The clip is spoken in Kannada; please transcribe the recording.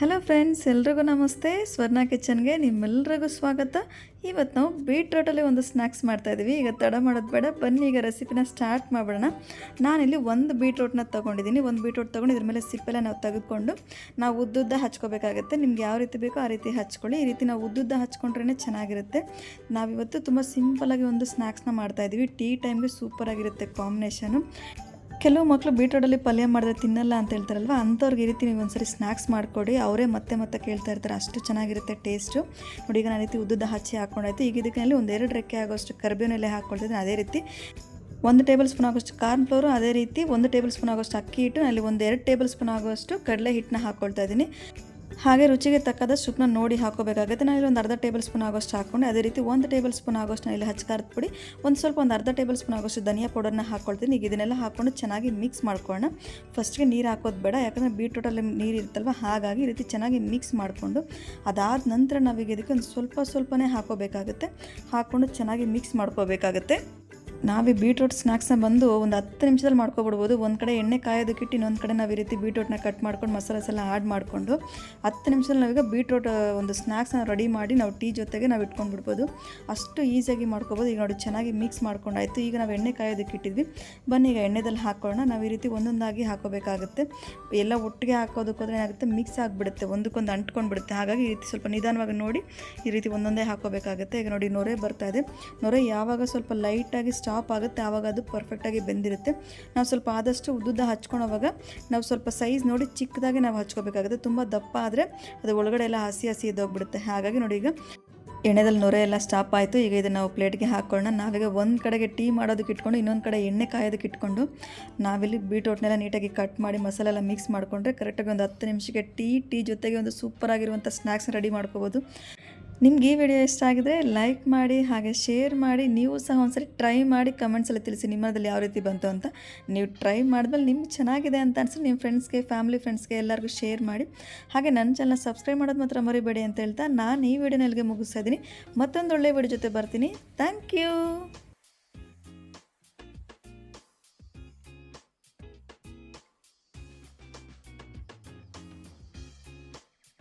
ಹಲೋ ಫ್ರೆಂಡ್ಸ್ ಎಲ್ರಿಗೂ ನಮಸ್ತೆ. ಸ್ವರ್ಣ ಕಿಚನ್ಗೆ ನಿಮ್ಮೆಲ್ರಿಗೂ ಸ್ವಾಗತ. ಇವತ್ತು ನಾವು ಬೀಟ್ರೋಟಲ್ಲಿ ಒಂದು ಸ್ನ್ಯಾಕ್ಸ್ ಮಾಡ್ತಾಯಿದ್ದೀವಿ ಈಗ ತಡ ಮಾಡೋದು ಬೇಡ. ಬನ್ನಿ, ಈಗ ರೆಸಿಪಿನ ಸ್ಟಾರ್ಟ್ ಮಾಡೋಣ ನಾನಿಲ್ಲಿ ಒಂದು ಬೀಟ್ರೋಟ್ನ ತೊಗೊಂಡಿದ್ದೀನಿ. ಒಂದು ಬೀಟ್ರೋಟ್ ತೊಗೊಂಡು ಇದ್ರ ಮೇಲೆ ಸಿಪ್ಪೆಲ್ಲ ನಾವು ತೆಗೆದುಕೊಂಡು ನಾವು ಉದ್ದುದ್ದ ಹಚ್ಕೋಬೇಕಾಗುತ್ತೆ. ನಿಮ್ಗೆ ಯಾವ ರೀತಿ ಬೇಕೋ ಆ ರೀತಿ ಹಚ್ಕೊಳ್ಳಿ. ಈ ರೀತಿ ನಾವು ಉದ್ದುದ್ದ ಹಚ್ಕೊಂಡ್ರೇ ಚೆನ್ನಾಗಿರುತ್ತೆ. ನಾವಿವತ್ತು ತುಂಬ ಸಿಂಪಲಾಗಿ ಒಂದು ಸ್ನ್ಯಾಕ್ಸ್ನ ಮಾಡ್ತಾಯಿದ್ದೀವಿ ಟೀ ಟೈಮ್ಗೆ ಸೂಪರಾಗಿರುತ್ತೆ ಕಾಂಬಿನೇಷನು ಕೆಲವು ಮಕ್ಕಳು ಬೀಟ್ರೋಡಲ್ಲಿ ಪಲ್ಯ ಮಾಡಿದ್ರೆ ತಿನ್ನಲ್ಲ ಅಂತ ಹೇಳ್ತಾರಲ್ವ? ಅಂಥವ್ರಿಗೆ ಈ ರೀತಿ ನೀವು ಒಂದ್ಸರಿ ಸ್ನ್ಯಾಕ್ಸ್ ಮಾಡಿಕೊಡಿ. ಅವರೇ ಮತ್ತೆ ಮತ್ತೆ ಕೇಳ್ತಾ ಇರ್ತಾರೆ. ಅಷ್ಟು ಚೆನ್ನಾಗಿರುತ್ತೆ ಟೇಸ್ಟು ನೋಡಿ, ಈಗ ನಾನು ರೀತಿ ಉದ್ದದ ಹಚ್ಚಿ ಹಾಕ್ಕೊಂಡಾಯ್ತು ಈಗ ಇದಕ್ಕಿನಲ್ಲಿ ಎರಡು ರೆಕ್ಕೆ ಆಗೋಷ್ಟು ಕರ್ಬೇವಿನೆಲೆ ಹಾಕ್ಕೊಳ್ತಿದ್ದೀನಿ ಅದೇ ರೀತಿ. ಒಂದು ಟೇಬಲ್ ಸ್ಪೂನ್ ಆಗೋಷ್ಟು ಕಾರ್ನ್ ಫ್ಲೋರು ಅದೇ ರೀತಿ ಒಂದು ಟೇಬಲ್ ಸ್ಪೂನ್ ಆಗೋಷ್ಟು ಅಕ್ಕಿ ಹಿಟ್ಟು, ಅಲ್ಲಿ ಒಂದು ಎರಡು ಟೇಬಲ್ ಸ್ಪೂನ್ ಆಗೋಷ್ಟು ಕಡಲೆ ಹಿಟ್ಟನ್ನ ಹಾಕ್ಕೊಳ್ತಾ ಇದ್ದೀನಿ. ಹಾಗೆ ರುಚಿಗೆ ತಕ್ಕದಷ್ಟು ಉಪ್ಪನ್ನ ನೋಡಿ ಹಾಕೋಬೇಕಾಗುತ್ತೆ. ನಾನು ಇಲ್ಲಿ ಒಂದು ಅರ್ಧ ಟೇಬಲ್ ಸ್ಪೂನ್ ಆಗೋಷ್ಟು ಹಾಕ್ಕೊಂಡು ಅದೇ ರೀತಿ ಒಂದು ಟೇಬಲ್ ಸ್ಪೂನ್ ಆಗೋಷ್ಟು ನಾನು ಇಲ್ಲಿ ಹಚ್ಕಾರದ ಪುಡಿ, ಒಂದು ಸ್ವಲ್ಪ ಒಂದು ಅರ್ಧ ಟೇಬಲ್ ಸ್ಪೂನ್ ಆಗೋಷ್ಟು ಧನಿಯಾ ಪೌಡರ್ನ ಹಾಕ್ಕೊಳ್ತೀನಿ ಈಗ ಇದನ್ನೆಲ್ಲ ಹಾಕ್ಕೊಂಡು ಚೆನ್ನಾಗಿ ಮಿಕ್ಸ್ ಮಾಡ್ಕೊಳ್ಳೋಣ. ಫಸ್ಟ್ಗೆ ನೀರು ಹಾಕೋದು ಬೇಡ. ಯಾಕಂದರೆ ಬೀಟ್ರೂಟಲ್ಲಿ ನೀರು ಇರುತ್ತಲ್ವ? ಹಾಗಾಗಿ ಈ ರೀತಿ ಚೆನ್ನಾಗಿ ಮಿಕ್ಸ್ ಮಾಡಿಕೊಂಡು ಅದಾದ ನಂತರ ನಾವೀಗ ಇದಕ್ಕೆ ಒಂದು ಸ್ವಲ್ಪ ಸ್ವಲ್ಪನೇ ಹಾಕೋಬೇಕಾಗುತ್ತೆ. ಹಾಕ್ಕೊಂಡು ಚೆನ್ನಾಗಿ ಮಿಕ್ಸ್ ಮಾಡ್ಕೋಬೇಕಾಗುತ್ತೆ. ನಾವೇ ಬೀಟ್ರೂಟ್ ಸ್ನ್ಯಾಕ್ಸ್ನ ಬಂದು ಒಂದು ಹತ್ತು ನಿಮಿಷದಲ್ಲಿ ಮಾಡ್ಕೊಬಿಡ್ಬೋದು. ಒಂದು ಕಡೆ ಎಣ್ಣೆ ಕಾಯೋದಕ್ಕಿಟ್ಟು ಇನ್ನೊಂದು ಕಡೆ ನಾವು ಈ ರೀತಿ ಬೀಟ್ರೂಟ್ನ ಕಟ್ ಮಾಡ್ಕೊಂಡು ಮಸಾಲಾಸ್ ಎಲ್ಲ ಆ್ಯಡ್ ಮಾಡಿಕೊಂಡು ಹತ್ತು ನಿಮಿಷದಲ್ಲಿ ನಾವೀಗ ಬೀಟ್ರೂಟ್ ಒಂದು ಸ್ನ್ಯಾಕ್ಸ್ನ ರೆಡಿ ಮಾಡಿ ನಾವು ಟೀ ಜೊತೆಗೆ ನಾವು ಇಟ್ಕೊಂಡು ಬಿಡ್ಬೋದು ಅಷ್ಟು ಈಸಿಯಾಗಿ ಮಾಡ್ಕೊಬೋದು. ಈಗ ನೋಡಿ ಚೆನ್ನಾಗಿ ಮಿಕ್ಸ್ ಮಾಡ್ಕೊಂಡಾಯಿತು. ಈಗ ನಾವು ಎಣ್ಣೆ ಕಾಯೋದಕ್ಕಿಟ್ಟಿದ್ವಿ ಬನ್ನಿ ಈಗ ಎಣ್ಣೆದಲ್ಲಿ ಹಾಕೊಳ್ಳೋಣ. ನಾವು ಈ ರೀತಿ ಒಂದೊಂದಾಗಿ ಹಾಕೋಬೇಕಾಗುತ್ತೆ. ಎಲ್ಲ ಒಟ್ಟಿಗೆ ಹಾಕೋದಕ್ಕೋದ್ರೆ ಏನಾಗುತ್ತೆ? ಮಿಕ್ಸ್ ಆಗಿಬಿಡುತ್ತೆ. ಒಂದಕ್ಕೊಂದು ಅಂಟ್ಕೊಂಡು ಬಿಡುತ್ತೆ ಹಾಗಾಗಿ ಈ ರೀತಿ ಸ್ವಲ್ಪ ನಿಧಾನವಾಗಿ ನೋಡಿ ಈ ರೀತಿ ಒಂದೊಂದೇ ಹಾಕೋಬೇಕಾಗುತ್ತೆ. ಈಗ ನೋಡಿ ನೊರೆ ಬರ್ತಾ ಇದೆ. ನೊರೆ ಯಾವಾಗ ಸ್ವಲ್ಪ ಲೈಟಾಗಿ ಸ್ಟಾಪ್ ಆಗುತ್ತೆ, ಆವಾಗ ಅದು ಪರ್ಫೆಕ್ಟಾಗಿ ಬೆಂದಿರುತ್ತೆ. ನಾವು ಸ್ವಲ್ಪ ಆದಷ್ಟು ಉದ್ದುದ್ದ ಹಚ್ಕೊಳೋವಾಗ ನಾವು ಸ್ವಲ್ಪ ಸೈಜ್ ನೋಡಿ ಚಿಕ್ಕದಾಗಿ ನಾವು ಹಚ್ಕೋಬೇಕಾಗುತ್ತೆ. ತುಂಬ ದಪ್ಪ ಆದರೆ ಅದು ಒಳಗಡೆ ಎಲ್ಲ ಹಸಿ ಹಸಿ ಇದ್ದೋಗ್ಬಿಡುತ್ತೆ ಹಾಗಾಗಿ ನೋಡಿ ಈಗ ಎಣ್ಣೆದಲ್ಲಿ ನೊರೆ ಎಲ್ಲ ಸ್ಟಾಪ್ ಆಯಿತು. ಈಗ ಇದನ್ನು ನಾವು ಪ್ಲೇಟ್ಗೆ ಹಾಕ್ಕೊಳ್ಳೋಣ ನಾವೀಗ ಒಂದು ಕಡೆಗೆ ಟೀ ಮಾಡೋದಕ್ಕೆ ಇಟ್ಕೊಂಡು, ಇನ್ನೊಂದು ಕಡೆ ಎಣ್ಣೆ ಕಾಯೋದಕ್ಕೆ ಇಟ್ಕೊಂಡು ನಾವಿಲ್ಲಿ ಬೀಟ್ರೋಟ್ನೆಲ್ಲ ನೀಟಾಗಿ ಕಟ್ ಮಾಡಿ ಮಸಾಲೆ ಎಲ್ಲ ಮಿಕ್ಸ್ ಮಾಡಿಕೊಂಡ್ರೆ ಕರೆಕ್ಟಾಗಿ ಒಂದು ಹತ್ತು ನಿಮಿಷಕ್ಕೆ ಟೀ ಟೀ ಜೊತೆಗೆ ಒಂದು ಸೂಪರ್ ಆಗಿರುವಂಥ ಸ್ನ್ಯಾಕ್ಸ್ ರೆಡಿ ಮಾಡ್ಕೋಬೋದು. ನಿಮ್ಗೆ ಈ ವಿಡಿಯೋ ಇಷ್ಟ ಆಗಿದ್ರೆ ಲೈಕ್ ಮಾಡಿ, ಹಾಗೆ ಶೇರ್ ಮಾಡಿ, ನೀವು ಸಹ ಒಂದ್ಸರಿ ಟ್ರೈ ಮಾಡಿ ಕಮೆಂಟ್ಸಲ್ಲಿ ತಿಳಿಸಿ ನಿಮ್ಮದ್ರಲ್ಲಿ ಯಾವ ರೀತಿ ಬಂತು ಅಂತ. ನೀವು ಟ್ರೈ ಮಾಡಿದ್ಮೇಲೆ ನಿಮ್ಗೆ ಚೆನ್ನಾಗಿದೆ ಅಂತ ಅನ್ಸಿದ್ರೆ ನಿಮ್ಮ ಫ್ರೆಂಡ್ಸ್ಗೆ ಫ್ಯಾಮಿಲಿ ಫ್ರೆಂಡ್ಸ್ಗೆ ಎಲ್ಲರಿಗೂ ಶೇರ್ ಮಾಡಿ. ಹಾಗೆ ನನ್ನ ಚಾನಲ್ ಸಬ್ಸ್ಕ್ರೈಬ್ ಮಾಡೋದು ಮಾತ್ರ ಮರಿಬೇಡಿ ಅಂತ ಹೇಳ್ತಾ ನಾನು ಈ ವಿಡಿಯೋನಲ್ಲಿಗೆ ಮುಗಿಸ್ತಾ ಇದ್ದೀನಿ. ಮತ್ತೊಂದು ಒಳ್ಳೆಯ ವಿಡಿಯೋ ಜೊತೆ ಬರ್ತೀನಿ. Thank you